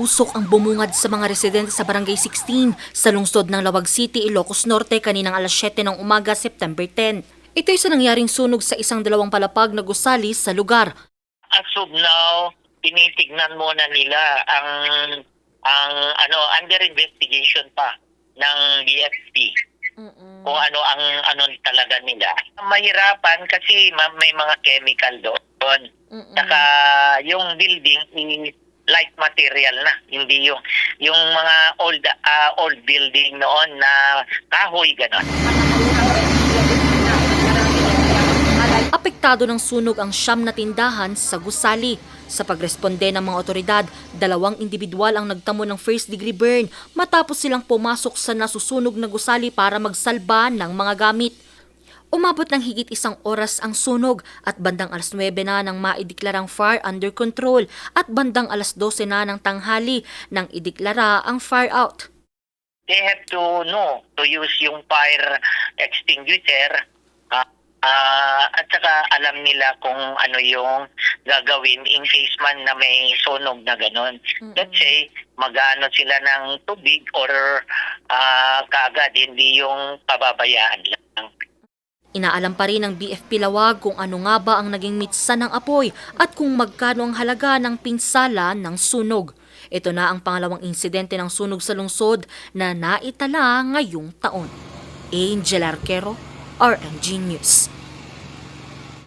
Usok ang bumungad sa mga residente sa Barangay 16 sa lungsod ng Lawag City, Ilocos Norte kaninang alas 7 ng umaga, September 10. Ito'y sa nangyaring sunog sa isang dalawang palapag na gusali sa lugar. as of now, tinitignan muna nila ang ang ano under investigation pa ng BFP kung ano ang ano talaga nila. Mahirapan kasi ma- may mga chemical doon. Saka yung building is light material na, hindi yung yung mga old ah, old building noon na kahoy ganon. Apektado ng sunog ang siyam na tindahan sa gusali. Sa pagresponde ng mga otoridad, dalawang individual ang nagtamo ng first degree burn matapos silang pumasok sa nasusunog na gusali para magsalba ng mga gamit. Umabot ng higit isang oras ang sunog at bandang alas 9 na nang maideklarang fire under control at bandang alas 12 na ng tanghali nang ideklara ang fire out. they have to know to use yung fire extinguisher ah, ah, at saka alam nila kung ano yung gagawin in case man na may sunog na ganun. Let's say, magano sila ng tubig or ah, kaagad, hindi yung pababayaan lang. Inaalam pa rin ng BFP Lawag kung ano nga ba ang naging mitsa ng apoy at kung magkano ang halaga ng pinsala ng sunog. Ito na ang pangalawang insidente ng sunog sa lungsod na naitala ngayong taon. Angel Arquero, RMG News.